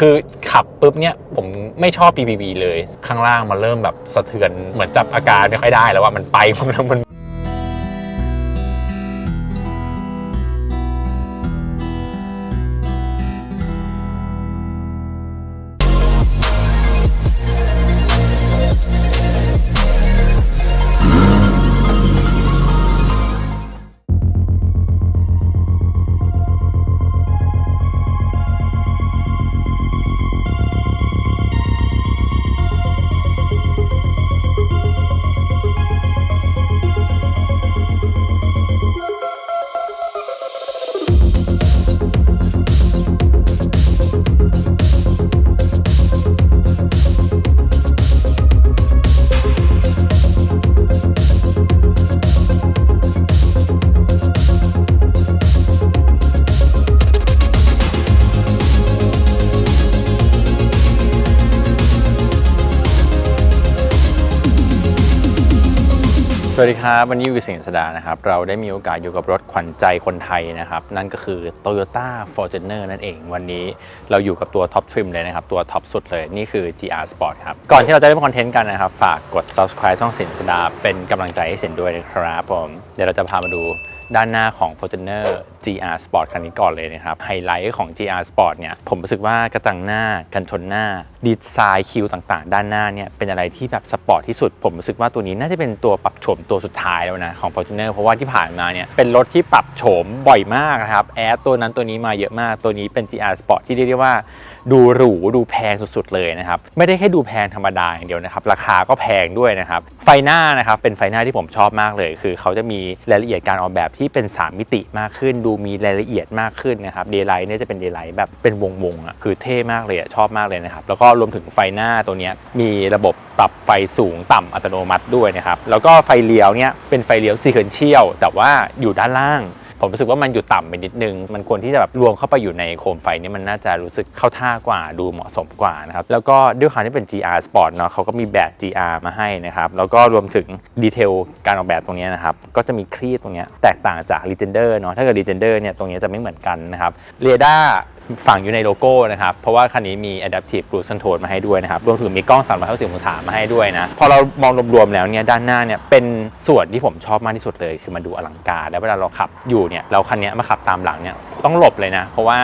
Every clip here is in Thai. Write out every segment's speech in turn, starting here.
คือขับปุ๊บเนี่ยผมไม่ชอบ PPV เลย ข้างล่างมันเริ่มแบบสะเทือนเหมือนจับอาการไม่ค่อยได้แล้วว่ามันไปมันมัน วัสดีครับ วันนี้วิสิงสดานะครับ เราได้มีโอกาสอยู่กับรถขวัญใจคนไทยนะครับ นั่นก็คือ Toyota Fortuner นั่นเอง วันนี้เราอยู่กับตัวท็อปทริมเลยนะครับ ตัวท็อปสุดเลย นี่คือ GR Sport ครับ ก่อนที่เราจะเริ่มคอนเทนต์กันนะครับ ฝากกด subscribe ช่องสินสดา เป็นกำลังใจให้สินด้วยนะครับผม เดี๋ยวเราจะพามาดู ด้านหน้าของ Fortuner GR Sport คันนี้ก่อนเลยนะครับ ไฮไลท์ของ GR Sport เนี่ย ผมรู้สึกว่ากระจังหน้ากันชนหน้า ดีไซน์คิวต่างๆ ด้านหน้าเนี่ย เป็นอะไรที่แบบสปอร์ตที่สุด ผมรู้สึกว่าตัวนี้น่าจะเป็นตัวปรับโฉมตัวสุดท้ายแล้วนะ ของ Fortuner เพราะว่าที่ผ่านมาเนี่ย เป็นรถที่ปรับโฉมบ่อยมากนะครับ แอดตัวนั้นตัวนี้มาเยอะมาก ตัวนี้เป็น GR Sport ที่เรียกได้ว่า ดูหรูดูแพงสุดๆเลยนะครับ ไม่ได้แค่ดูแพงธรรมดาอย่างเดียวนะครับ ราคาก็แพงด้วยนะครับ ไฟหน้านะครับเป็นไฟหน้าที่ผมชอบมากเลย คือเขาจะมีรายละเอียดการออกแบบที่เป็น 3 มิติมากขึ้น ดูมีรายละเอียดมากขึ้นนะครับเดย์ไลท์เนี่ยจะเป็นเดย์ไลท์แบบเป็นวงๆอะคือเท่มากเลยอะชอบมากเลยนะครับ แล้วก็รวมถึงไฟหน้าตัวเนี้ยมีระบบปรับไฟสูงต่ำอัตโนมัติด้วยนะครับแล้วก็ไฟเลี้ยวเนี่ยเป็นไฟเลี้ยวซีเควนเชียลแต่ว่าอยู่ด้านล่าง ผมรู้สึกว่ามันอยู่ต่ำไปนิดนึง มันควรที่จะแบบรวมเข้าไปอยู่ในโคมไฟนี่มันน่าจะรู้สึกเข้าท่ากว่าดูเหมาะสมกว่านะครับ แล้วก็ด้วยความที่เป็น GR Sport เนาะเขาก็มีแบบ GR มาให้นะครับ แล้วก็รวมถึงดีเทลการออกแบบตรงนี้นะครับ ก็จะมีครีดตรงนี้แตกต่างจาก Legender เนาะถ้าเกิด Legender เนี่ยตรงนี้จะไม่เหมือนกันนะครับเรดาร์ ฝังอยู่ในโลโก้นะครับ เพราะว่าคันนี้มี Adaptive Cruise Control มาให้ด้วยนะครับ รวมถึงมีกล้อง360องศามาให้ด้วยนะ พอเรามองรวมๆแล้วเนี่ยด้านหน้าเนี่ยเป็นส่วนที่ผมชอบมากที่สุดเลย คือมันดูอลังการ แล้วเวลาเราขับอยู่เนี่ยเราคันนี้มาขับตามหลังเนี่ยต้องหลบเลยนะ เพราะว่า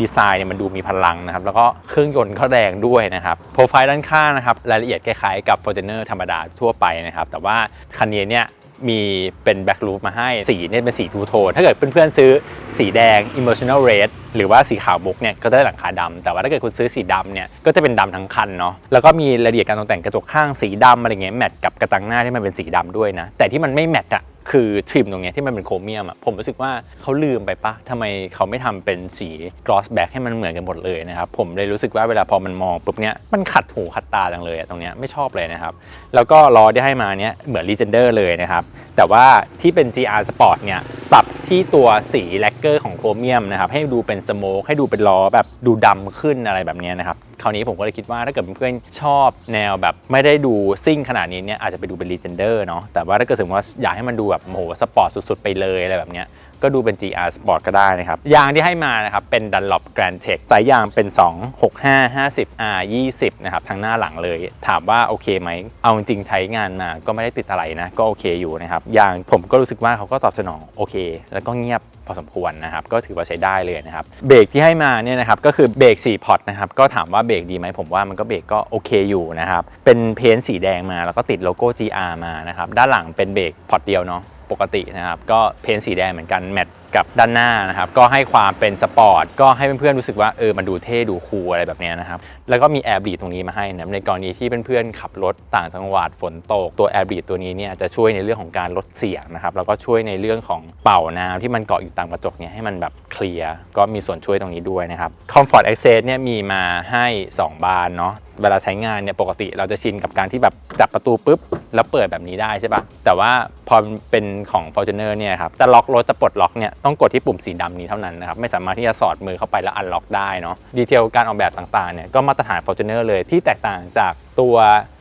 ดีไซน์เนี่ยมันดูมีพลังนะครับ แล้วก็เครื่องยนต์เขาแรงด้วยนะครับ โปรไฟล์ด้านข้างนะครับ รายละเอียดคล้ายๆกับ Fortuner ธรรมดาทั่วไปนะครับ แต่ว่าคันนี้เนี่ย มีเป็นแบ็กลูปมาให้ สีเนี่ยเป็นสีทูโทน ถ้าเกิดเพื่อนๆซื้อสีแดง emotional red หรือว่าสีขาวมุกเนี่ยก็จะได้หลังคาดำแต่ว่าถ้าเกิดคุณซื้อสีดำเนี่ยก็จะเป็นดำทั้งคันเนาะแล้วก็มีรายละเอียดการตกแต่งกระจกข้างสีดำอะไรเงี้ยแมทกับกระจังหน้าที่มันเป็นสีดำด้วยนะแต่ที่มันไม่แมทอะ คือทริมตรงเนี้ยที่มันเป็นโครเมียมอะผมรู้สึกว่าเขาลืมไปปะทำไมเขาไม่ทำเป็นสี gloss back ให้มันเหมือนกันหมดเลยนะครับ ผมเลยรู้สึกว่าเวลาพอมันมองปุ๊บเนี้ยมันขัดหูขัดตาจังเลยอะตรงเนี้ยไม่ชอบเลยนะครับ แล้วก็ล้อที่ให้มาเนี้ยเหมือน Legender เลยนะครับ แต่ว่าที่เป็น GR Sport เนี่ยปรับที่ตัวสีแลกเกอร์ของโครเมียมนะครับให้ดูเป็นสโมกให้ดูเป็นล้อแบบดูดำขึ้นอะไรแบบเนี้ยนะครับ คราวนี้ผมก็เลยคิดว่าถ้าเกิดเพื่อนชอบแนวแบบไม่ได้ดูซิ่งขนาดนี้เนี่ยอาจจะไปดูเป็น Legender เนาะแต่ว่าถ้าเกิดสมมติว่าอยากให้มันดูแบบโหสปอร์ตสุดๆ ไปเลยอะไรแบบเนี้ยก็ดูเป็น GR Sport ก็ได้นะครับ ยางที่ให้มานะครับ เป็น Dunlop Grand Tech สายยางเป็น 2 6 5 50 R 20 นะครับ ทั้งหน้าหลังเลย ถามว่าโอเคไหม เอาจริงใช้งานมาก็ไม่ได้ติดอะไรนะ ก็โอเคอยู่นะครับ ยางผมก็รู้สึกว่าเขาก็ตอบสนองโอเค แล้วก็เงียบ พอสมควรนะครับ ก็ถือว่าใช้ได้เลยนะครับ เบรกที่ให้มาเนี่ยนะครับก็คือเบรก4พอตนะครับ ก็ถามว่าเบรกดีไหมผมว่ามันก็เบรกก็โอเคอยู่นะครับ เป็นเพ้นสีแดงมาแล้วก็ติดโลโก้ GR มานะครับ ด้านหลังเป็นเบรกพอตเดียวเนาะปกตินะครับ ก็เพ้นสีแดงเหมือนกันแมท กับด้านหน้านะครับ ก็ให้ความเป็นสปอร์ต ก็ให้เพื่อนๆรู้สึกว่าเออมันดูเท่ดูคูลอะไรแบบนี้นะครับ แล้วก็มีแอร์บ e ดตรงนี้มาให้นะในกรณีที่เพื่อนๆขับรถต่างจังหวัดฝนตกตัวแอร์บ e ดตัวนี้เนี่ยจะช่วยในเรื่องของการลดเสียงนะครับ แล้วก็ช่วยในเรื่องของเป่าน้ำที่มันเกาะอยู่ตามกระจกเนี่ยให้มันแบบเคลียร์ก็มีส่วนช่วยตรงนี้ด้วยนะครับ Comfort Access เนี่ยมีมาให้ 2 บานเนาะ เวลาใช้งานเนี่ยปกติเราจะชินกับการที่แบบจับประตูปุ๊บ แล้วเปิดแบบนี้ได้ใช่ปะแต่ว่าพอเป็นของ Fortuner เนี่ยครับจะล็อกรถจะปลดล็อกเนี่ยต้องกดที่ปุ่มสีดำนี้เท่านั้นนะครับไม่สามารถที่จะสอดมือเข้าไปแล้วอันล็อกได้เนาะดีเทลการออกแบบต่างๆเนี่ยก็มาตรฐาน Fortuner เลยที่แตกต่างจากตัว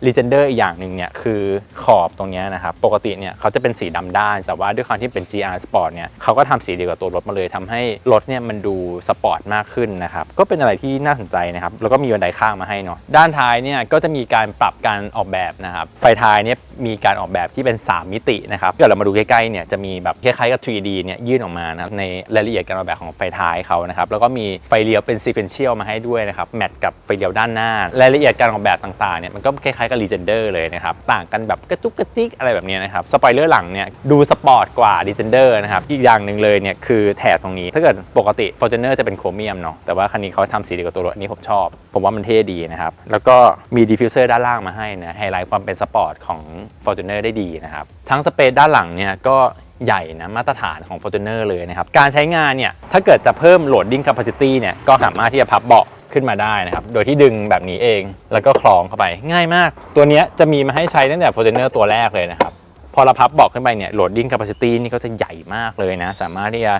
Legender อีกอย่างหนึ่งเนี่ยคือขอบตรงนี้นะครับ ปกติเนี่ยเขาจะเป็นสีดำด้าน แต่ว่าด้วยความที่เป็น GR Sport เนี่ยเขาก็ทำสีเดียวกับตัวรถมาเลยทำให้รถเนี่ยมันดูสปอร์ตมากขึ้นนะครับ ก็เป็นอะไรที่น่าสนใจนะครับ แล้วก็มีบันไดข้างมาให้เนาะด้านท้ายเนี่ยก็จะมีการปรับการออกแบบนะครับไฟท้ายเนี่ยมีการออกแบบที่เป็น 3 มิตินะครับเดี๋ยวเรามาดูใกล้ๆเนี่ยจะมีแบบคล้ายๆกับ 3D เนี่ยยื่นออกมานะในรายละเอียดการออกแบบของไฟท้ายเขานะครับแล้วก็มีไฟเลี้ยวเป็น sequential มาให้ด้วยนะครับแมทกับไฟเลี้ยวด้านหน้ารายละเอียดการออกแบบต่างเนี่ยมันก็คล้ายๆกับ Legender เลยนะครับ ต่างกันแบบกระจุกกระจิกอะไรแบบนี้นะครับสปอยเลอร์หลังเนี่ยดูสปอร์ตกว่า Legender นะครับอีกอย่างหนึ่งเลยเนี่ยคือแถบตรงนี้ ถ้าเกิดปกติ Fortuner จะเป็นโครเมียมเนาะแต่ว่าคันนี้เขาทำสีเดียวกับตัวรถอันนี้ผมชอบ ผมว่ามันเท่ดีนะครับแล้วก็มีดิฟฟิวเซอร์ด้านล่างมาให้นะไฮไลท์ความเป็นสปอร์ตของ Fortuner ได้ดีนะครับทั้งสเปซด้านหลังเนี่ยก็ใหญ่นะมาตรฐานของ Fortuner เลยนะครับ การใช้งานเนี่ย ถ้าเกิดจะเพิ่ม loading capacity เนี่ย ก็สามารถที่จะพับเบาะ ขึ้นมาได้นะครับ โดยที่ดึงแบบนี้เอง แล้วก็คล้องเข้าไป ง่ายมาก ตัวนี้จะมีมาให้ใช้ตั้งแต่ Fortuner ตัวแรกเลยนะครับพอเราพับเบาะขึ้นไปเนี่ย loading capacity นี่ก็จะใหญ่มากเลยนะ สามารถที่จะ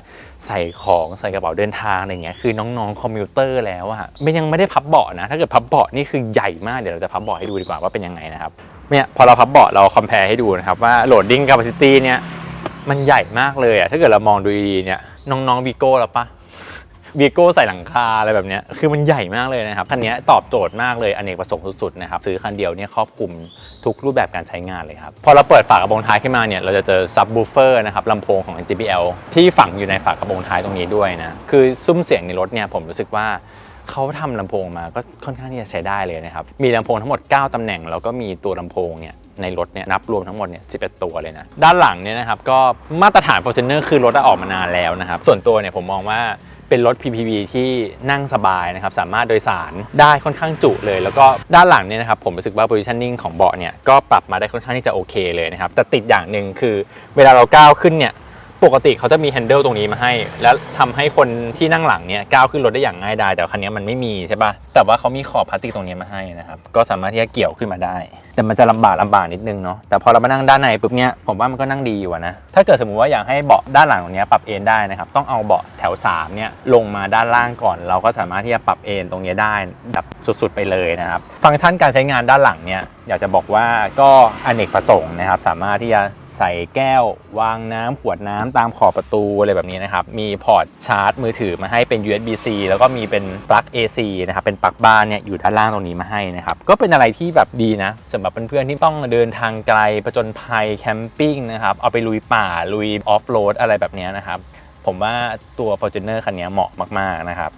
ใส่ของใส่กระเป๋าเดินทางอะไรเงี้ยคือน้องๆคอมพิวเตอร์แล้วอะไม่ยังไม่ได้พับเบาะนะ ถ้าเกิดพับเบาะนี่คือใหญ่มากเดี๋ยวเราจะพับเบาะให้ดูดีกว่าว่าเป็นยังไงนะครับเนี่ยพอเราพับเบาะเราคอมเพลให้ดูนะครับว่า loading capacity เนี่ยมันใหญ่มากเลยอะถ้าเกิดเรามองดูดีๆเนี่ยน้องๆวีโก้แล้วปะ วีโก้ใส่หลังคาอะไรแบบเนี้ยคือมันใหญ่มากเลยนะครับคันนี้ตอบโจทย์มากเลยอเนกประสงค์สุดๆนะครับซื้อคันเดียวเนี่ยครอบคลุมทุกรูปแบบการใช้งานเลยครับ พอเราเปิดฝากระโปรงท้ายขึ้นมาเนี่ยเราจะเจอซับ w ูเฟอร์นะครับลำโพงของ JBL ที่ฝังอยู่ในฝากระโปรงท้ายตรงนี้ด้วยนะคือซุ้มเสียงในรถเนี่ยผมรู้สึกว่าเขาทำลำโพงมาก็ค่อนข้างที่จะใช้ได้เลยนะครับ มีลำโพงทั้งหมด 9ตำแหน่ง แล้วก็มีตัวลำโพงเนี่ยในรถเนี่ยนับรวมทั้งหมดเนี่ย11 ตัวเลยนะ ด้านหลังเนี่ยนะครับก็มาตรฐาน Fortuner คือรถได้ออกมานานแล้วนะครับ ส่วนตัวเนี่ยผมมองว่า เป็นรถ PPV ที่นั่งสบายนะครับ สามารถโดยสารได้ค่อนข้างจุเลย แล้วก็ด้านหลังเนี่ยนะครับ ผมรู้สึกว่า positioning ของเบาะเนี่ย ก็ปรับมาได้ค่อนข้างที่จะโอเคเลยนะครับ แต่ติดอย่างหนึ่งคือเวลาเราก้าวขึ้นเนี่ยปกติเขาจะมีแฮนเดิลตรงนี้มาให้ แล้วทำให้คนที่นั่งหลังเนี่ยก้าวขึ้นรถได้อย่างง่ายดายแต่คันนี้มันไม่มีใช่ปะแต่ว่าเขามีขอบพลาสติกตรงนี้มาให้นะครับก็สามารถที่จะเกี่ยวขึ้นมาได้ แต่มันจะลำบากลำบากนิดนึงเนาะแต่พอเรามานั่งด้านในปุ๊บเนี้ยผมว่ามันก็นั่งดีอยู่อะนะถ้าเกิดสมมุติว่าอยากให้เบาะด้านหลังตรงเนี้ยปรับเอนได้นะครับต้องเอาเบาะแถว3เนี่ยลงมาด้านล่างก่อน เราก็สามารถที่จะปรับเอนตรงเนี้ยได้แบบสุดๆไปเลยนะครับฟังก์ชันการใช้งานด้านหลังเนี่ยอยากจะบอกว่าก็อเนกประสงค์นะครับสามารถที่จะ ใส่แก้ว วางน้ำขวดน้ำตามขอบประตูอะไรแบบนี้นะครับ มีพอร์ตชาร์จมือถือมาให้เป็น USB-C แล้วก็มีเป็นปลั๊ก AC นะครับ เป็นปลั๊กบ้านเนี่ยอยู่ด้านล่างตรงนี้มาให้นะครับ ก็เป็นอะไรที่แบบดีนะสำหรับเพื่อนๆที่ต้องเดินทางไกลประจนภัยแคมปิ้งนะครับ เอาไปลุยป่าลุยออฟโรดอะไรแบบนี้นะครับ ผมว่าตัว Fortuner คันนี้เหมาะมากๆนะครับ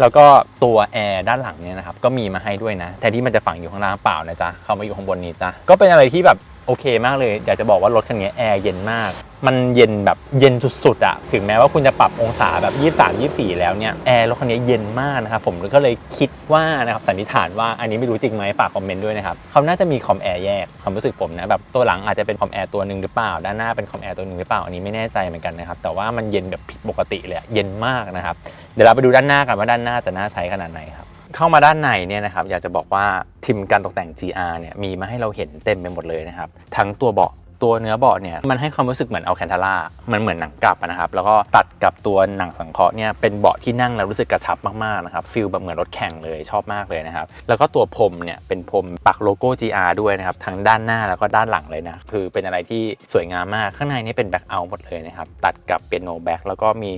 แล้วก็ตัวแอร์ด้านหลังเนี่ยนะครับก็มีมาให้ด้วยนะแทนที่มันจะฝังอยู่ข้างล่างเปล่านะจ๊ะเข้ามาอยู่ข้างบนนี้จ้ะก็เป็นอะไรที่แบบ โอเคมากเลยอยากจะบอกว่ารถคันนี้แอร์เย็นมาก มันเย็นแบบเย็นสุดๆอะถึงแม้ว่าคุณจะปรับองศาแบบ 23 24 แล้วเนี่ยแอร์รถคันนี้เย็นมากนะครับผมก็เลยคิดว่านะครับสันนิษฐานว่าอันนี้ไม่รู้จริงไหมฝากคอมเมนต์ด้วยนะครับเขาน่าจะมีคอมแอร์แยกความรู้สึกผมนะแบบตัวหลังอาจจะเป็นคอมแอร์ตัวหนึ่งหรือเปล่า ด้านหน้าเป็นคอมแอร์ตัวหนึ่งหรือเปล่าอันนี้ไม่แน่ใจเหมือนกันนะครับแต่ว่ามันเย็นแบบผิดปกติเลยเย็นมากนะครับเดี๋ยวเราไปดูด้านหน้ากันว่าด้านหน้าจะน่าใช้ขนาดไหนครับ เข้ามาด้านในเนี่ยนะครับอยากจะบอกว่าทิมการตกแต่ง GR เนี่ยมีมาให้เราเห็นเต็มไปหมดเลยนะครับ ทั้งตัวเบาะตัวเนื้อเบาะเนี่ยมันให้ความรู้สึกเหมือนเอาแคนทาร่ามันเหมือนหนังกลับนะครับ แล้วก็ตัดกับตัวหนังสังเคราะห์เนี่ยเป็นเบาะที่นั่งแล้วรู้สึกกระชับมากๆนะครับฟิลแบบเหมือนรถแข่งเลยชอบมากเลยนะครับ แล้วก็ตัวพรมเนี่ยเป็นพรมปักโลโก้ GR ด้วยนะครับทั้งด้านหน้าแล้วก็ด้านหลังเลยนะคือเป็นอะไรที่สวยงามมากข้างในนี่เป็นแบ็คเอาท์หมดเลยนะครับตัดกับเปียโนแบ็คแล้วก็มี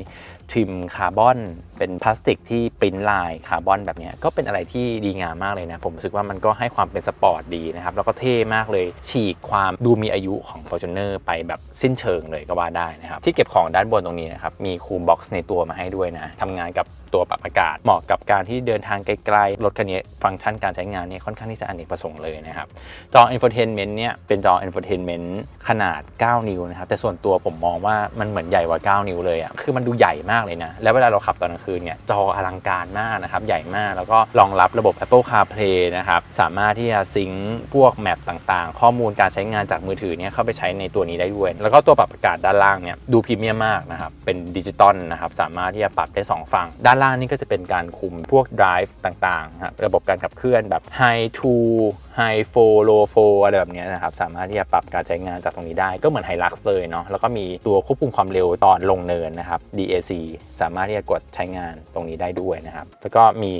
ทริมคาร์บอน เป็นพลาสติกที่ปริ้นลายคาร์บอนแบบนี้ก็เป็นอะไรที่ดีงามมากเลยนะ ผมรู้สึกว่ามันก็ให้ความเป็นสปอร์ตดีนะครับ แล้วก็เท่มากเลยฉีกความดูมีอายุของ Fortuner ไปแบบสิ้นเชิงเลยก็ว่าได้นะครับ ที่เก็บของด้านบนตรงนี้นะครับ มีคูมบ็อกซ์ในตัวมาให้ด้วยนะทำงานกับ ตัวปรับอากาศ เหมาะกับการที่เดินทางไกลๆ รถคันนี้ฟังก์ชันการใช้งานเนี่ยค่อนข้างที่จะอเนกประสงค์เลยนะครับ จอ infotainment เนี่ยเป็นจอ infotainment ขนาด 9 นิ้วนะครับ แต่ส่วนตัวผมมองว่ามันเหมือนใหญ่กว่า 9 นิ้วเลยอะ่ะคือมันดูใหญ่มากเลยนะ แล้วเวลาเราขับตอนกลางคืนเนี่ยจออลังการมากนะครับ ใหญ่มากแล้วก็รองรับระบบ Apple CarPlay นะครับสามารถที่จะซิงค์พวกแมปต่างๆ ข้อมูลการใช้งานจากมือถือเนี่ยเข้าไปใช้ในตัวนี้ได้ด้วย แล้วก็ตัวปรับอากาศด้านล่างเนี่ยดูพรีเมียมมากนะครับเป็นดิจิตอลนะครับสามารถที่จะปรับได้สองฝั่งด้านล่างนี่ก็จะเป็นการคุมพวก drive ต่างๆครับระบบการขับเคลื่อนแบบ high to High Flow Low Flow อะไรแบบนี้นะครับ สามารถที่จะปรับการใช้งานจากตรงนี้ได้ก็เหมือน Hilux เลยเนาะแล้วก็มีตัวควบคุมความเร็วตอนลงเนินนะครับ DAC สามารถที่จะกดใช้งานตรงนี้ได้ด้วยนะครับ แล้วก็มี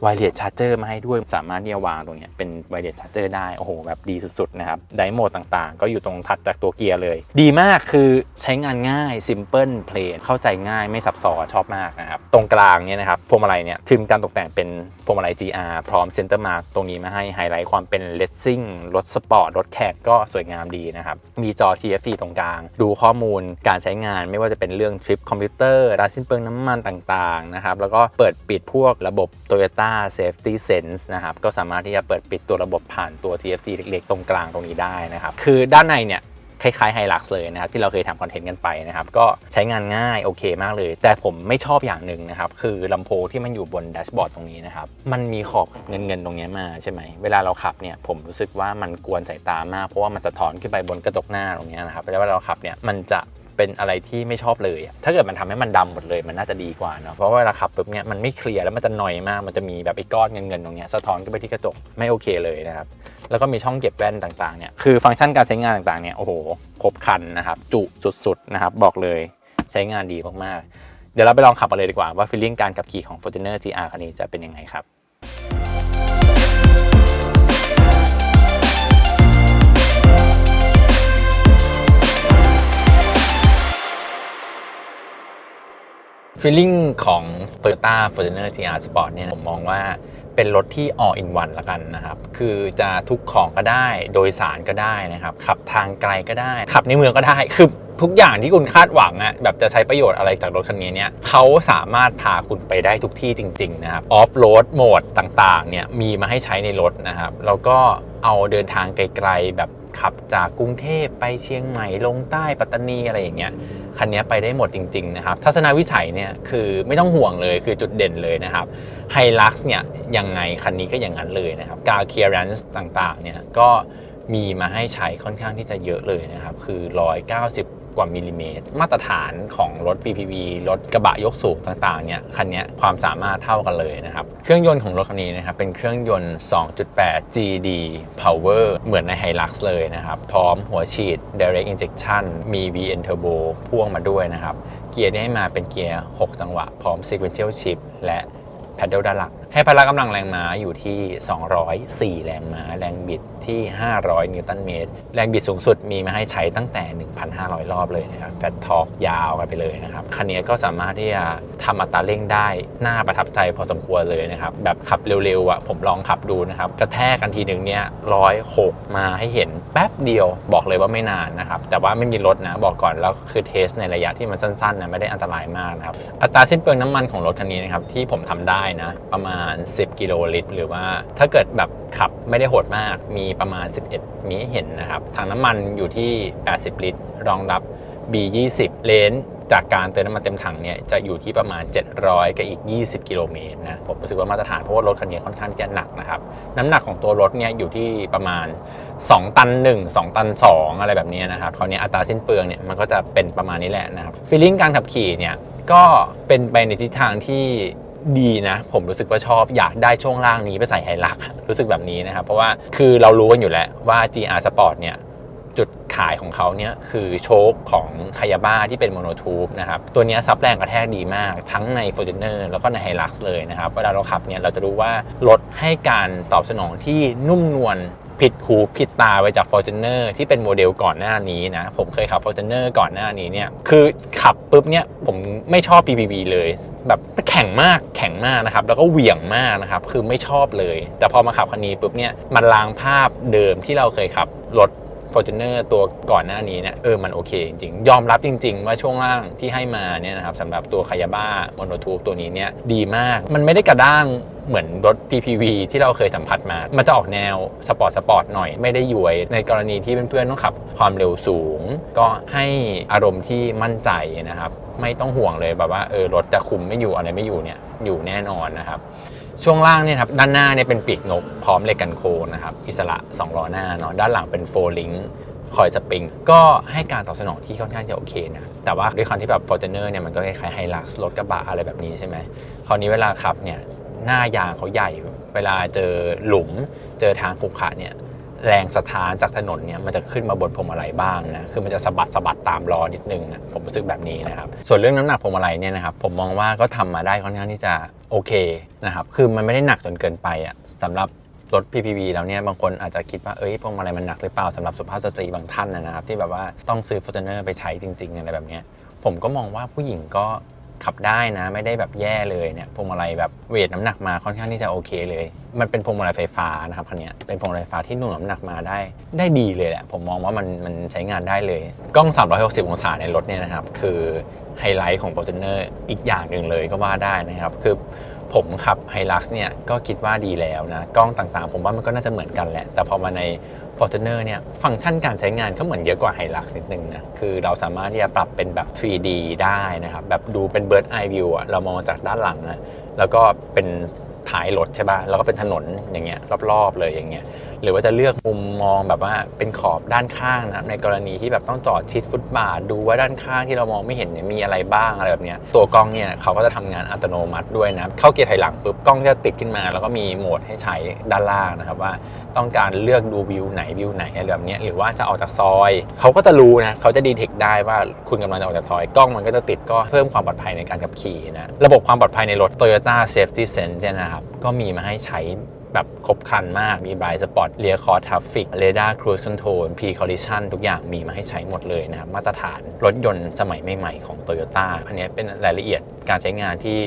ไวเลสชาร์เจอร์มาให้ด้วย สามารถที่จะวางตรงนี้เป็นไวเลสชาร์เจอร์ได้โอ้โหแบบดีสุดๆนะครับไดโหมดต่างๆ ก็อยู่ตรงถัดจากตัวเกียร์เลย ดีมากคือใช้งานง่าย simple plain เข้าใจง่ายไม่ซับซ้อนชอบมากนะครับ ตรงกลางเนี่ยนะครับพวงมาลัยเนี่ยทริมการตกแต่งเป็นพวงมาลัย GR พร้อมเซนเตอร์มาร์ตรงนี้มาให้ไฮไลท์ความเป็นเลสซิ่งรถสปอร์ตรถแข่งก็สวยงามดีนะครับ มีจอ TFT ตรงกลาง ดูข้อมูลการใช้งานไม่ว่าจะเป็นเรื่องทริปคอมพิวเตอร์ราสิ้นเปลืองน้ำมันต่างๆนะครับ แล้วก็เปิดปิดพวกระบบ Toyota Safety Sense นะครับ ก็สามารถที่จะเปิดปิดตัวระบบผ่านตัว TFT เล็กๆ ตรงกลางตรงนี้ได้นะครับ คือด้านในเนี่ย คล้ายๆไฮลักเลยนะครับที่เราเคยทำคอนเทนต์กันไปนะครับก็ใช้งานง่ายโอเคมากเลย แต่ผมไม่ชอบอย่างหนึ่งนะครับคือลำโพงที่มันอยู่บนแดชบอร์ดตรงนี้นะครับมันมีขอบเงินๆตรงนี้มาใช่ไหมเวลาเราขับเนี่ยผมรู้สึกว่ามันกวนสายตามากเพราะว่ามันสะท้อนขึ้นไปบนกระจกหน้าตรงนี้นะครับแล้วเวลาเราขับเนี่ยมันจะเป็นอะไรที่ไม่ชอบเลย ถ้าเกิดมันทำให้มันดำหมดเลยมันน่าจะดีกว่าเนาะ เพราะว่าเวลาขับปุ๊บเนี่ยมันไม่เคลียร์แล้วมันจะหน่อยมาก มันจะมีแบบไอ้ก้อนเงินๆตรงเนี้ยสะท้อนขึ้นไปที่กระจกไม่โอเคเลยนะครับ แล้วก็มีช่องเก็บแว่นต่างๆเนี่ยคือฟังก์ชันการใช้งานต่างๆเนี่ยโอ้โหครบครันนะครับจุสุดๆนะครับบอกเลยใช้งานดีมากๆ เดี๋ยวเราไปลองขับกันเลยดีกว่าว่าฟีลลิ่งการขับขี่ของ Fortuner GR คันนี้จะเป็นยังไงครับฟีลลิ่งของ Toyota Fortuner GR Sport เนี่ยผมมองว่า เป็นรถที่ all in one ละกันนะครับ คือจะทุกของก็ได้ โดยสารก็ได้นะครับ ขับทางไกลก็ได้ ขับในเมืองก็ได้ คือ ทุกอย่างที่คุณคาดหวังอะแบบจะใช้ประโยชน์อะไรจากรถคันนี้เนี่ยเขาสามารถพาคุณไปได้ทุกที่จริง ๆ นะครับออฟโรดโหมดต่างๆเนี่ยมีมาให้ใช้ในรถนะครับ แล้วก็เอาเดินทางไกลๆแบบขับจากกรุงเทพไปเชียงใหม่ลงใต้ปัตตานีอะไรอย่างเงี้ยคันนี้ไปได้หมดจริง ๆ นะครับ ทัศนวิสัยเนี่ยคือไม่ต้องห่วงเลยคือจุดเด่นเลยนะครับไฮลักซ์เนี่ยยังไงคันนี้ก็อย่างนั้นเลยนะครับกาเคียรันส์ต่างๆเนี่ยก็มีมาให้ใช้ค่อนข้างที่จะเยอะเลยนะครับ คือ 190 กว่ามิลลิเมตร มาตรฐานของรถ PPV รถกระบะยกสูงต่างๆเนี่ยคันนี้ความสามารถเท่ากันเลยนะครับ เครื่องยนต์ของรถคันนี้นะครับเป็นเครื่องยนต์ 2.8 GD Power เหมือนใน Hilux เลยนะครับ พร้อมหัวฉีด Direct Injection มี VN Turbo พ่วงมาด้วยนะครับ เกียร์ที่ให้มาเป็นเกียร์ 6 จังหวะ พร้อม Sequential Shift และแพดเดิลด้านหลัง ให้พละกำลังแรงม้าอยู่ที่ 204 แรงม้า แรงบิดที่ 500 นิวตันเมตร แรงบิดสูงสุดมีมาให้ใช้ตั้งแต่ 1,500 รอบเลยนะครับแฟตทอร์กยาวกันไปเลยนะครับ คันนี้ก็สามารถที่จะทำอัตราเร่งได้ น่าประทับใจพอสมควรเลยนะครับ แบบขับเร็วๆอะผมลองขับดูนะครับ กระแทกกันทีหนึ่งเนี่ยร้อยหกมาให้เห็นแป๊บเดียวบอกเลยว่าไม่นานนะครับ แต่ว่าไม่มีรถนะบอกก่อนแล้วคือเทสในระยะที่มันสั้นๆนะไม่ได้อันตรายมากนะครับอัตราสิ้นเปลืองน้ำมันของรถคันนี้นะครับที่ผมทำได้นะประมาณาณ 10 กิโลลิตร หรือว่าถ้าเกิดแบบขับไม่ได้โหดมากมีประมาณ 11 มีให้เห็นนะครับ ถังน้ำมันอยู่ที่ 80 ลิตร รองรับ B20 เลนจากการเติมน้ำมันเต็มถังเนี่ยจะอยู่ที่ประมาณ 700 กับอีก 20 กิโลเมตรนะผมรู้สึกว่ามาตรฐานเพราะว่ารถคันนี้ค่อนข้างที่จะหนักนะครับ น้ำหนักของตัวรถเนี่ยอยู่ที่ประมาณ 2 ตัน 1 2 ตัน 2 อะไรแบบนี้นะครับคราวนี้อัตราสิ้นเปลืองเนี่ยมันก็จะเป็นประมาณนี้แหละนะครับฟีลลิ่งการขับขี่เนี่ยก็เป็นไปในทิศทางที่ ดีนะ ผมรู้สึกว่าชอบอยากได้ช่วงล่างนี้ไปใส่ไฮลักรู้สึกแบบนี้นะครับ เพราะว่าคือเรารู้กันอยู่แล้วว่า GR Sport เนี่ยจุดขายของเขาเนี่ยคือโชคของคายาบ้าที่เป็นโมโนทูบนะครับ ตัวนี้ซับแรงกระแทกดีมาก ทั้งใน f o r t u n e r แล้วก็ใน Hilux เลยนะครับ เวลาเราขับเนี่ยเราจะรู้ว่ารถให้การตอบสนองที่นุ่มนวล ผิดหูผิดตาไปจาก f o r t u n e r ที่เป็นโมเดลก่อนหน้านี้นะ ผมเคยขับ f o r t u n e r ก่อนหน้านี้เนี่ย คือขับปุ๊บเนี่ยผมไม่ชอบ PPV เลย แบบแข็งมากแข็งมากนะครับ แล้วก็เหวี่ยงมากนะครับ คือไม่ชอบเลย แต่พอมาขับคันนี้ปุ๊บเนี่ยมันล้างภาพเดิมที่เราเคยขับรถ f o r t u n e r ตัวก่อนหน้านี้เนี่ยเออมันโอเคจริงๆ ยอมรับจริง ๆ ว่าช่วงล่างที่ให้มาเนี่ยนะครับสำหรับตัวคายาบ้าโมโนทูบตัวนี้เนี่ยดีมาก มันไม่ได้กระด้าง เหมือนรถ PPV ที่เราเคยสัมผัสมา มันจะออกแนวสปอร์ตสปอร์ตหน่อย ไม่ได้ยวย ในกรณีที่เพื่อนๆต้องขับ ความเร็วสูง ก็ให้อารมณ์ที่มั่นใจนะครับ ไม่ต้องห่วงเลยแบบว่าเออรถจะคุมไม่อยู่อะไรไม่อยู่เนี่ยอยู่แน่นอนนะครับช่วงล่างเนี่ยครับด้านหน้าเนี่ยเป็นปีกนกพร้อมเหล็กกันโคนนะครับอิสระ2ล้อหน้าเนาะด้านหลังเป็นโฟลิงคอยสปริงก็ให้การตอบสนองที่ค่อนข้างจะโอเคนะ แต่ว่าด้วยความที่แบบ f o r t u n e r เนี่ยมันก็คล้ายๆไฮลักซ์รถกระบะอะไรแบบนี้ใช่ไหมคราวนี้เวลาขับเนี่ย หน้ายางเขาใหญ่ เวลาเจอหลุม เจอทางขรุขระเนี่ยแรงสะท้านจากถนนเนี่ยมันจะขึ้นมาบนพวงมาลัยบ้างนะคือมันจะสะบัดสะบัดตามล้อนิดนึงนะผมรู้สึกแบบนี้นะครับส่วนเรื่องน้ำหนักพวงมาลัยเนี่ยนะครับผมมองว่าก็ทำมาได้ค่อนข้างที่จะโอเคนะครับคือมันไม่ได้หนักจนเกินไปอะสำหรับรถ PPV แล้วเนี่ยบางคนอาจจะคิดว่าเอ้ยพวงมาลัยมันหนักหรือเปล่าสำหรับสุภาพสตรีบางท่านนะครับ ที่แบบว่าต้องซื้อ f o r t u n e r ไปใช้จริง ๆ อะไรแบบเนี้ยผมก็มองว่าผู้หญิงก็ ขับได้นะ ไม่ได้แบบแย่เลยเนี่ยพวงมาลัยแบบเวทน้ำหนักมาค่อนข้างที่จะโอเคเลย มันเป็นพวงมาลัยไฟฟ้านะครับคันนี้เป็นพวงมาลัยไฟฟ้าที่หน่วงน้ำหนักมาได้ ได้ดีเลยแหละผมมองว่ามันมันใช้งานได้เลย กล้อง 360 องศาในรถเนี่ยนะครับคือไฮไลท์ของ f o r t u n e r อีกอย่างหนึ่งเลยก็ว่าได้นะครับคือผมขับ h i l u x เนี่ยก็คิดว่าดีแล้วนะ กล้องต่างๆ ผมว่ามันก็น่าจะเหมือนกันแหละ แต่พอมาใน Fortuner เนี่ยฟังก์ชันการใช้งานก็เหมือนเยอะกว่า h i l u x นิดนึงนะ คือเราสามารถที่จะปรับเป็นแบบ 3D ได้นะครับ แบบดูเป็น bird eye view อะเรามองจากด้านหลังนะแล้วก็เป็นท้ายรถใช่ป่ะแล้วก็เป็นถนนอย่างเงี้ยรอบๆเลยอย่างเงี้ย หรือว่าจะเลือกมุมมองแบบว่าเป็นขอบด้านข้างนะครับในกรณีที่แบบต้องจอดชิดฟุตบาทดูว่าด้านข้างที่เรามองไม่เห็นเนี่ยมีอะไรบ้างอะไรแบบเนี้ยตัวกล้องเนี่ยเขาก็จะทำงานอัตโนมัติด้วยนะเข้าเกียร์ถอยหลังปุ๊บกล้องจะติดขึ้นมา แล้วก็มีโหมดให้ใช้ด้านล่างนะครับว่าต้องการเลือกดูวิวไหนวิวไหนอะไรแบบเนี้ยหรือว่าจะออกจากซอยเขาก็จะรู้นะเขาจะดีเทคได้ว่าคุณกำลังจะออกจากซอยกล้องมันก็จะติดก็เพิ่มความปลอดภัยในการขับขี่นะระบบความปลอดภัยในรถ Toyota Safety Sense เนี่ยนะครับก็มีมาให้ใช้ แบบครบครันมาก มี blind spot rear core traffic radar cruise control p collision ทุกอย่างมีมาให้ใช้หมดเลยนะครับ มาตรฐานรถยนต์สมัยใหม่ๆของ Toyota อันนี้เป็นรายละเอียดการใช้งานที่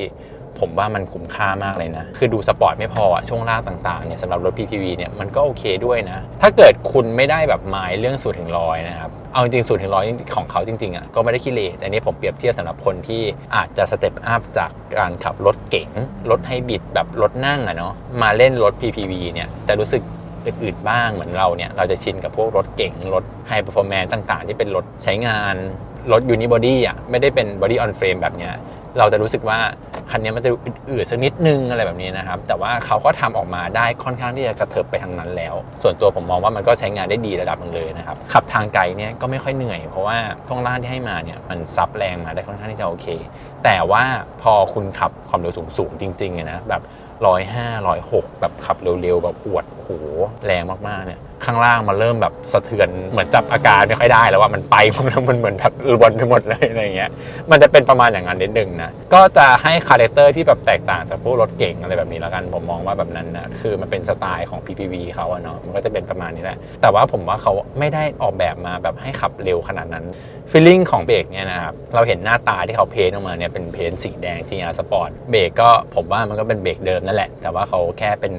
ผมว่ามันคุ้มค่ามากเลยนะ คือดูสปอร์ตไม่พออะช่วงล่างต่างๆเนี่ยสำหรับรถ PPV เนี่ยมันก็โอเคด้วยนะ ถ้าเกิดคุณไม่ได้แบบหมายเรื่องสูตรถึงร้อยนะครับ เอาจริงสูตรถึงร้อยของเขาจริงๆอะก็ไม่ได้ขี้เลแต่นี้ผมเปรียบเทียบสำหรับคนที่อาจจะสเต็ปอัพจากการขับรถเก๋งรถไฮบริดแบบรถนั่งอะเนาะมาเล่นรถ PPV เนี่ยจะรู้สึกอื่นๆบ้างเหมือนเราเนี่ยเราจะชินกับพวกรถเก๋งรถไฮเปอร์ฟอร์แมนต่างๆ ที่เป็นรถใช้งานรถยูนิบอดี้อะไม่ได้เป็นบอดี้ออนเฟรมแบบเนี้ย เราจะรู้สึกว่าคันนี้มันจะอืดๆสักนิดนึงอะไรแบบนี้นะครับ แต่ว่าเขาก็ทำออกมาได้ค่อนข้างที่จะกระเถิบไปทางนั้นแล้ว ส่วนตัวผมมองว่ามันก็ใช้งานได้ดีระดับหนึงเลยนะครับขับทางไกลเนี่ยก็ไม่ค่อยเหนื่อย เพราะว่าช่วงล่างที่ให้มาเนี่ยมันซับแรงมาได้ค่อนข้างที่จะโอเค แต่ว่าพอคุณขับความเร็วสูงๆจริงๆนะแบบร้อยห้าร้อยหกแบบขับเร็วๆแบบหวด โหแรงมากๆเนี่ยข้างล่างมันเริ่มแบบสะเทือนเหมือนจับอาการไม่ค่อยได้แล้วว่ามันไปมันเหมือนแบบรวนไปหมดเลยอะไรเงี้ยมันจะเป็นประมาณอย่างนั้นนิดนึงนะก็จะให้คาแรคเตอร์ที่แบบแตกต่างจากพวกรถเก่งอะไรแบบนี้แล้วกันผมมองว่าแบบนั้นนะคือมันเป็นสไตล์ของ PPV เขาอะเนาะมันก็จะเป็นประมาณนี้แหละแต่ว่าผมว่าเขาไม่ได้ออกแบบมาแบบให้ขับเร็วขนาดนั้นฟีลลิ่งของเบรกเนี่ยนะครับเราเห็นหน้าตาที่เขาเพ้นออกมาเนี่ยเป็นเพ้นสีแดง GR Sport เบรกก็ผมว่ามันก็เป็นเบรกเดิมนั่นแหละ แต่ว่าเขาแค่เป็น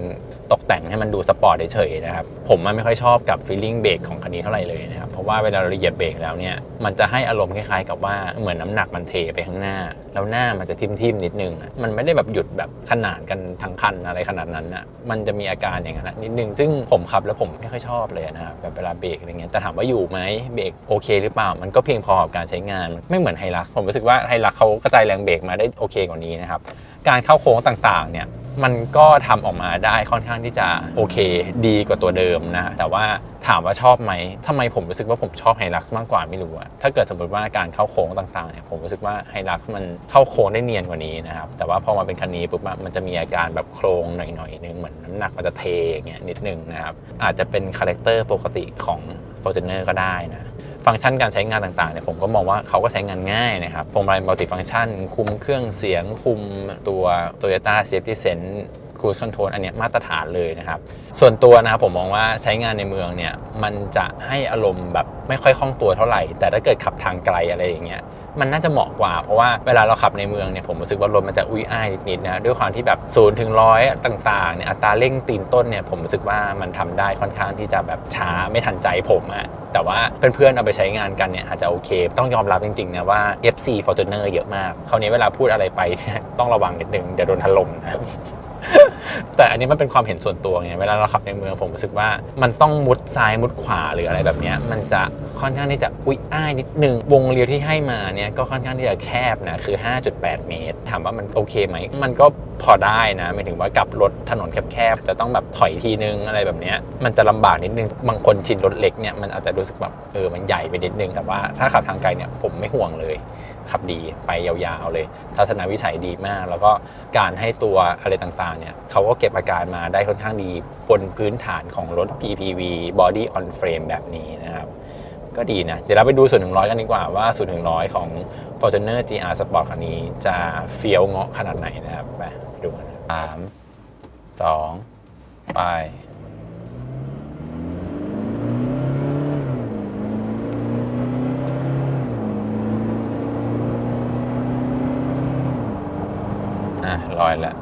ตกแต่งให้มันดูสปอร์ตเฉยๆนะครับ ผมมันไม่ค่อยชอบกับฟีลลิ่งเบรกของคันนี้เท่าไหร่เลยนะครับ เพราะว่าเวลาเราเหยียบเบรกแล้วเนี่ย มันจะให้อารมณ์คล้ายๆ กับว่าเหมือนน้ำหนักมันเทไปข้างหน้า แล้วหน้ามันจะทิ่มๆนิดนึง มันไม่ได้แบบหยุดแบบขนานกันทั้งคันอะไรขนาดนั้นนะมันจะมีอาการอย่างนั้นนิดนึง ซึ่งผมขับแล้วผมไม่ค่อยชอบเลยนะครับแบบเวลาเบรกอะไรเงี้ย แต่ถามว่าอยู่ไหมเบรกโอเคหรือเปล่า มันก็เพียงพอกับการใช้งาน ไม่เหมือนไฮลักผมรู้สึกว่าไฮลักเขากระจายแรงเบรกมาได้โอเคกว่านี้นะครับ การเข้าโค้งต่างๆเนี่ย มันก็ทำออกมาได้ค่อนข้างที่จะโอเค ดีกว่าตัวเดิมนะ แต่ว่าถามว่าชอบไหมทำไมผมรู้สึกว่าผมชอบไฮลักซ์มากกว่าไม่รู้อะถ้าเกิดสมมติว่าการเข้าโค้งต่างๆเนี่ยผมรู้สึกว่าไฮลักซ์มันเข้าโค้งได้เนียนกว่านี้นะครับ แต่ว่าพอมาเป็นคันนี้ปุ๊บมันจะมีอาการแบบโครงหน่อยๆนึงเหมือนน้ำหนักมันจะเทอย่างเงี้ยนิดนึงนะครับอาจจะเป็นคาแรคเตอร์ปกติของ Fortuner ก็ได้นะ ฟังก์ชันการใช้งานต่างๆเนี่ยผมก็มองว่าเขาก็ใช้งานง่ายนะครับพวงมาลัยมัลติฟังก์ชัน คุมเครื่องเสียง คุมตัว Toyota Safety Sense Cruise Control อันเนี้ยมาตรฐานเลยนะครับ ส่วนตัวนะครับผมมองว่าใช้งานในเมืองเนี่ย มันจะให้อารมณ์แบบไม่ค่อยคล่องตัวเท่าไหร่ แต่ถ้าเกิดขับทางไกลอะไรอย่างเงี้ย มันน่าจะเหมาะกว่า เพราะว่าเวลาเราขับในเมืองเนี่ยผมรู้สึกว่ารถมันจะอุ้ยอ้ายนิดๆนะด้วยความที่แบบ0ูนย์ถึงร้อยต่างๆเนี่ยอัตราเร่งตีนต้นเนี่ยผมรู้สึกว่ามันทำได้ค่อนข้างที่จะแบบช้าไม่ทันใจผมอะแต่ว่าเพื่อนๆเอาไปใช้งานกันเนี่ยอาจจะโอเค ต้องยอมรับจริงๆนะว่า FC Fortuner เยอะมากคราวนี้เวลาพูดอะไรไปเนี่ยต้องระวังนิดนึงเดี๋ยวโดนถล่มนะแต่อันนี้มันเป็นความเห็นส่วนตัวไงเวลาเราขับในเมืองผมรู้สึกว่ามันต้องมุดซ้ายมุดขวาหรืออะไรแบบนี้มันจะค่อนข้างที่จะอุ้ยอ้ายนิดนึงวงเลี้ยวที่ให้มาเนี่ยก็ค่อนข้างที่จะแคบนะคือ 5.8 เมตร ถามว่ามันโอเคไหม มันก็พอได้นะหมายถึงว่ากลับรถถนนแคบๆจะต้องแบบถอยทีนึงอะไรแบบเนี้ยมันจะลำบากนิดนึง บางคนชินรถเล็กเนี่ยมันอาจจะรู้สึกแบบเออมันใหญ่ไปนิดนึง แต่ว่าถ้าขับทางไกลเนี่ยผมไม่ห่วงเลย ขับดีไปยาวๆเลย ทัศนวิสัยดีมาก แล้วก็การให้ตัวอะไรต่างๆเนี่ยเขาก็เก็บอาการมาได้ค่อนข้างดีบนพื้นฐานของรถ PPV Body on Frame แบบนี้นะครับ ก็ดีนะ เดี๋ยวเราไปดูส่วนถึงร้อยกันดีกว่าว่าส่วนถึงร้อยของ Fortuner GR Sport คันนี้จะเฟี้ยวเงาะขนาดไหนนะครับไปดูกันสามสองไปอะร้อยแล้ว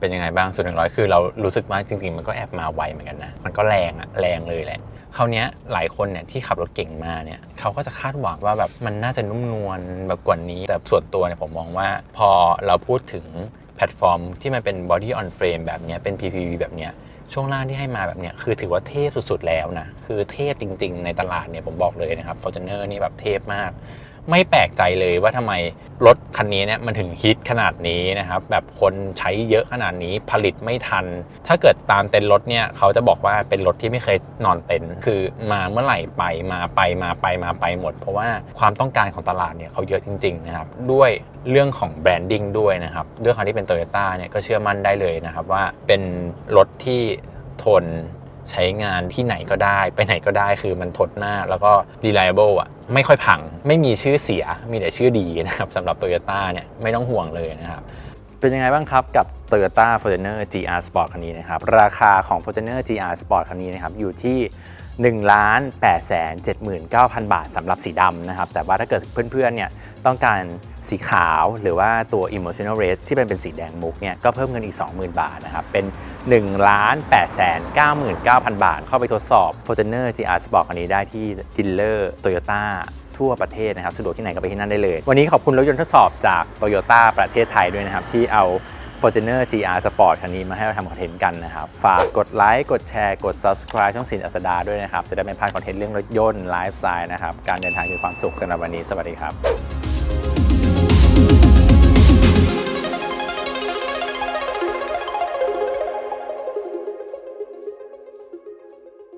เป็นยังไงบ้างส่วนหนึ่งร้อยคือเรารู้สึกว่าจริง ๆ มันก็แอบมาไวเหมือนกันนะ มันก็แรงอะแรงเลยแหละ คราวนี้หลายคนเนี่ยที่ขับรถเก่งมาเนี่ยเขาก็จะคาดหวังว่าแบบมันน่าจะนุ่มนวลแบบกว่านี้ แต่ส่วนตัวเนี่ยผมมองว่า พอเราพูดถึงแพลตฟอร์มที่มันเป็น body on frame แบบนี้เป็น PPV แบบนี้ช่วงล่างที่ให้มาแบบเนี้ยคือถือว่าเทพสุดๆแล้วนะ คือเทพจริงๆ ในตลาดเนี่ยผมบอกเลยนะครับ Fortuner นี่แบบเทพมาก ไม่แปลกใจเลยว่าทำไมรถคันนี้เนี่ยมันถึงฮิตขนาดนี้นะครับ แบบคนใช้เยอะขนาดนี้ผลิตไม่ทัน ถ้าเกิดตามเต็นท์รถเนี่ยเขาจะบอกว่าเป็นรถที่ไม่เคยนอนเต็นท์คือมาเมื่อไหร่ไปมาไปมาไปมาไปหมด เพราะว่าความต้องการของตลาดเนี่ยเขาเยอะจริง ๆ นะครับ ด้วยเรื่องของแบรนดิ้งด้วยนะครับด้วยความที่เป็นโตโยต้าเนี่ยก็เชื่อมั่นได้เลยนะครับว่าเป็นรถที่ทน ใช้งานที่ไหนก็ได้ ไปไหนก็ได้คือมันทนมาแล้วก็ reliable อะไม่ค่อยพัง ไม่มีชื่อเสียมีแต่ชื่อดีนะครับสำหรับ Toyota เนี่ยไม่ต้องห่วงเลยนะครับเป็นยังไงบ้างครับกับ Toyota Fortuner GR Sport คันนี้นะครับราคาของ Fortuner GR Sport คันนี้นะครับอยู่ที่1 8 7 9 0 0 0 บาทสำหรับสีดำนะครับ แต่ว่าถ้าเกิดเพื่อนๆเนี่ยต้องการสีขาวหรือว่าตัว Emotional Red ที่เป็นเป็นสีแดงมุกเนี่ยก็เพิ่มเงินอีก 20,000 บาทนะครับ เป็น 1 8 9 9 0 0 0 บาท เข้าไปทดสอบ Fortuner GR Sport คันนี้ได้ที่ดีลเลอร์ Toyota ทั่วประเทศนะครับสะดวกที่ไหนก็ไปที่นั่นได้เลย วันนี้ขอบคุณรถยนต์ทดสอบจาก Toyota ประเทศไทยด้วยนะครับ ที่เอา Fortuner GR Sport คันนี้มาให้เราทำคอนเทนต์กันนะครับ ฝากกดไลค์ กดแชร์ กด Subscribe ช่องสินอัสดาด้วยนะครับ จะได้ไม่พลาดคอนเทนต์เรื่องรถยนต์ไลฟ์สไตล์นะครับ การเดินทางคือความสุขสำหรับวันนี้ สวัสดีครับ